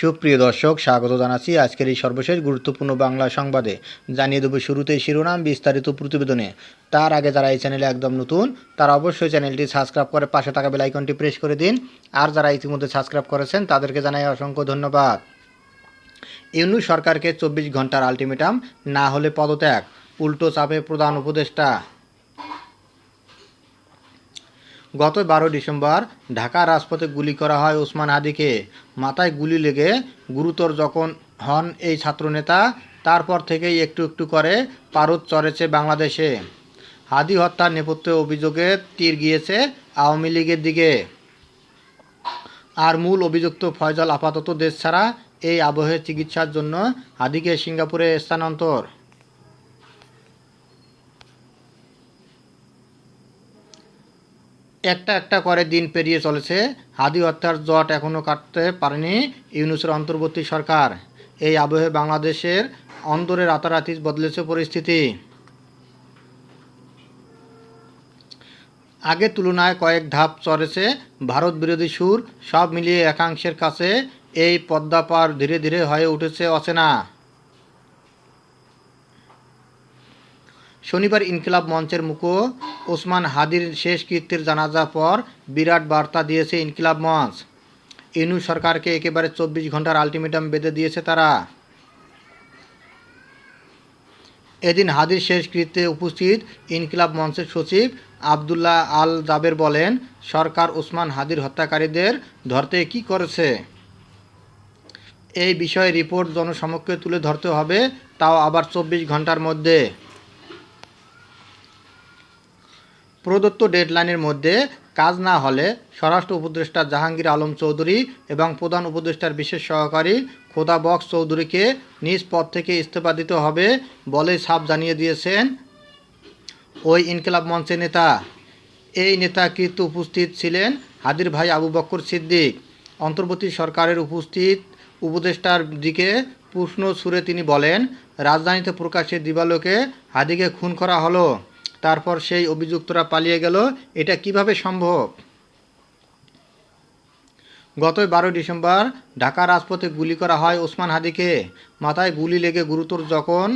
সুপ্রিয় দর্শক, স্বাগত জানাচ্ছি আজকের এই সর্বশেষ গুরুত্বপূর্ণ বাংলা সংবাদে। জানিয়ে দেবো শুরুতেই শিরোনাম, বিস্তারিত প্রতিবেদনে। তার আগে যারা এই চ্যানেলে একদম নতুন, তারা অবশ্যই চ্যানেলটি সাবস্ক্রাইব করে পাশে থাকা বেল আইকনটি প্রেস করে দিন। আর যারা ইতিমধ্যে সাবস্ক্রাইব করেছেন, তাদেরকে জানাই অসংখ্য ধন্যবাদ। ইউনু সরকারকে চব্বিশ ঘণ্টার আলটিমেটাম, না হলে পদত্যাগ। উল্টো চাপে প্রধান উপদেষ্টা। গত বারো ডিসেম্বর ঢাকা রাজপথে গুলি করা হয় ওসমান হাদিকে মাথায় গুলি লেগে গুরুতর যখন হন এই ছাত্রনেতা। তারপর থেকেই একটু একটু করে পারদ চড়েছে বাংলাদেশে। হাদি হত্যার নেপথ্যে অভিযোগে তীর গিয়েছে আওয়ামী লীগের দিকে। আর মূল অভিযুক্ত ফয়জল আপাতত দেশ ছাড়া এই আবহে চিকিৎসার জন্য হাদিকে সিঙ্গাপুরে স্থানান্তর। একটা একটা করে দিন পেরিয়ে চলেছে। হাদি হত্যার জট এখনও কাটতে পারেনি ইউনুসের অন্তর্বর্তী সরকার। এই আবহে বাংলাদেশের অন্তরে রাতারাতি বদলেছে পরিস্থিতি। আগের তুলনায় কয়েক ধাপ চড়েছে ভারত বিরোধী সুর, সব মিলিয়ে একাংশের কাছে এই পদ্মাপার ধীরে ধীরে হয়ে উঠেছে অচেনা। শনিবার ইনকিলাব মঞ্চের মুখো ওসমান হাদির শেষ কৃত্যের জানাজা পর বিরাট বার্তা দিয়েছে ইনকিলাব মঞ্চ। ইনু সরকারকে একেবারে চব্বিশ ঘণ্টার আলটিমেটাম বেঁধে দিয়েছে তারা। এদিন হাদির শেষ কৃত্যে উপস্থিত ইনকিলাব মঞ্চের সচিব আবদুল্লাহ আল জাবের বলেন, সরকার ওসমান হাদির হত্যাকারীদের ধরতে কি করেছে? এই বিষয়ে রিপোর্ট জনসমক্ষে তুলে ধরতে হবে, তাও আবার চব্বিশ ঘণ্টার মধ্যে। প্রদত্ত ডেডলাইনের মধ্যে কাজ না হলে স্বরাষ্ট্র উপদেষ্টা জাহাঙ্গীর আলম চৌধুরী এবং প্রধান উপদেষ্টার বিশেষ সহকারী খোদা বক্স চৌধুরীকে নিজ পদ থেকে ইস্তফা দিতে হবে বলে সাপ জানিয়ে দিয়েছেন ওই ইনকিলাব মঞ্চের নেতা। এই নেতা নেতাকৃত উপস্থিত ছিলেন হাদির ভাই আবু বক্কর সিদ্দিক। অন্তর্বর্তী সরকারের উপস্থিত উপদেষ্টার দিকে প্রশ্ন সুরে তিনি বলেন, রাজধানীতে প্রকাশ্যে দিবালোকে হাদিকে খুন করা হলো। তারপর সেই অভিযুক্তরা পালিয়ে গেল। এটা কীভাবে সম্ভব? গত বারোই ডিসেম্বর ঢাকা রাজপথে গুলি করা হয় ওসমান হাদিকে। মাথায় গুলি লেগে গুরুতর যখন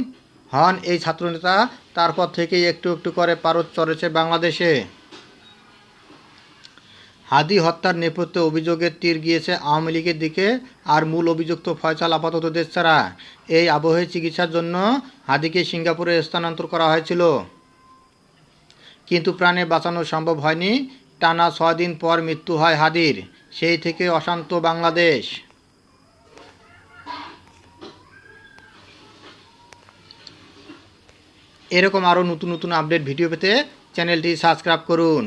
হন এই ছাত্রনেতা। তারপর থেকেই একটু একটু করে পারদ চড়েছে বাংলাদেশে। হাদি হত্যার নেপথ্যে অভিযোগের তীর গিয়েছে আওয়ামী লীগের দিকে আর মূল অভিযুক্ত ফয়সাল আপাতত দেশ ছাড়া এই আবহে চিকিৎসার জন্য হাদিকে সিঙ্গাপুরে স্থানান্তর করা হয়েছিল। কিন্তু প্রাণে বাঁচানো সম্ভব হয়নি। টানা দিন পর মৃত্যু হয় হাদির। সেই থেকে অশান্ত বাংলাদেশ। এরকম আরও নতুন নতুন আপডেট ভিডিও পেতে চ্যানেলটি সাবস্ক্রাইব করুন।